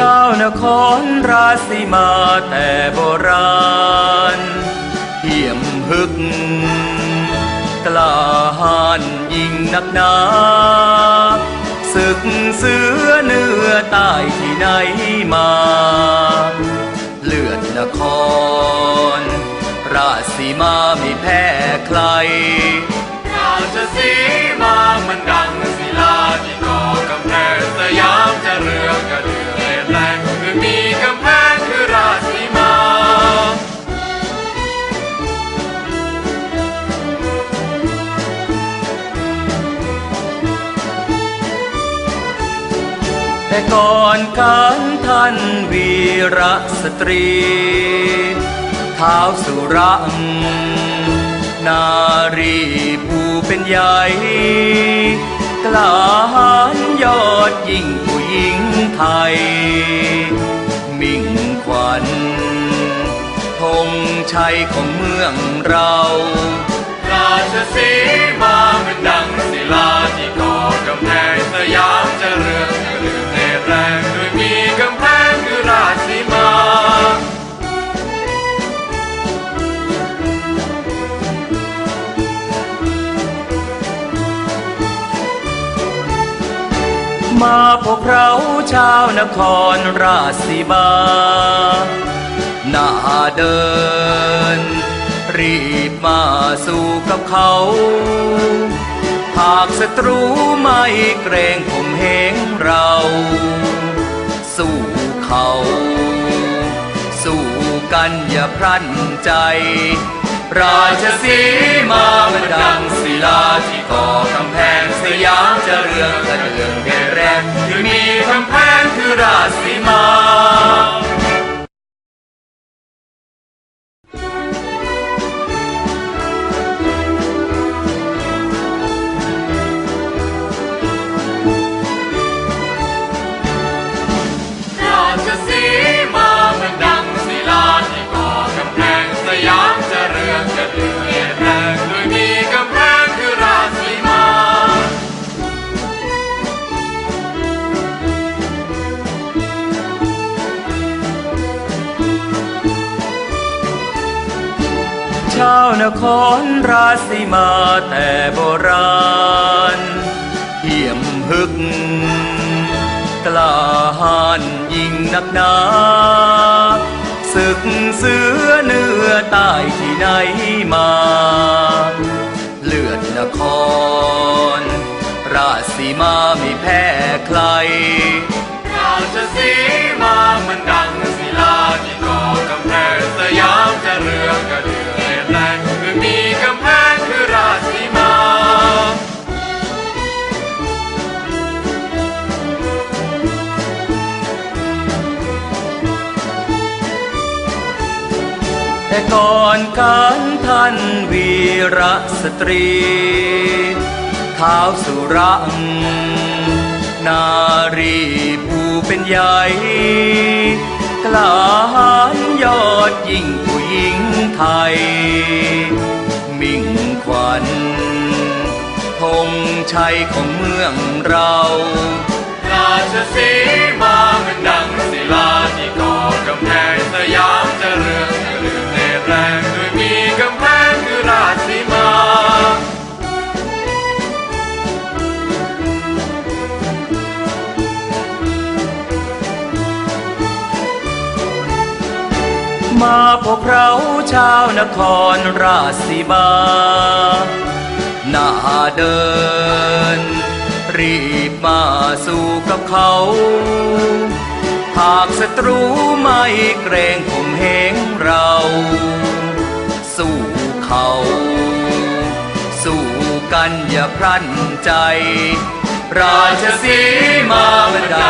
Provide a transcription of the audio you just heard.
ชาวนครราศีมาแต่โบราณเหี่ยมฮึก กล้าหาญยิ่งนักหนาศึกเสือเนื้อใต้ที่ไหนมา เลือดนคร ราศีมาไม่แพ้ใคร แต่ก่อนการท่านวีรสตรีเท้าวสุรัง นารีผู้เป็นใหญ่กล้าหาญยอดยิ่งผู้หญิงไทย มิ่งขวัญธงชัยของเมืองเรา ราชสีมามันดัง มาพวกเราชาวนครราชสีมาหน้าเดิน รีบมาสู่กับเขา หากศัตรูไม่เกรงผมเหงเรา สู้เขา สู้กันอย่าพลันใจ ราชสีมามันดังศิลาที่ก่อกำแพงสยามจะเรืองกระ นครราศีมาแต่โบราณเหี่ยมฮึก กล้าหาญยิ่งนักหนาศึกเสือเนื้อใต้ที่ไหนมา เลือดนคร ราศีมาไม่แพ้ใคร แต่ก่อนการท่านวีรสตรีท้าวสุรัง นารีผู้เป็นใหญ่กล้าหาญยอดยิ่งผู้หญิงไทย มิ่งขวัญธงชัยของเมืองเราราชสีมามันดังศิลาที่ก่อกำแพงสยามจะ มาพวกเราชาวนครราชสีมาหน้าเดิน รีบมาสู่กับเขา หากศัตรูไม่เกรงผมเหงเรา สู้เขา สู้กันอย่าพลันใจ ราชสีมามันดัง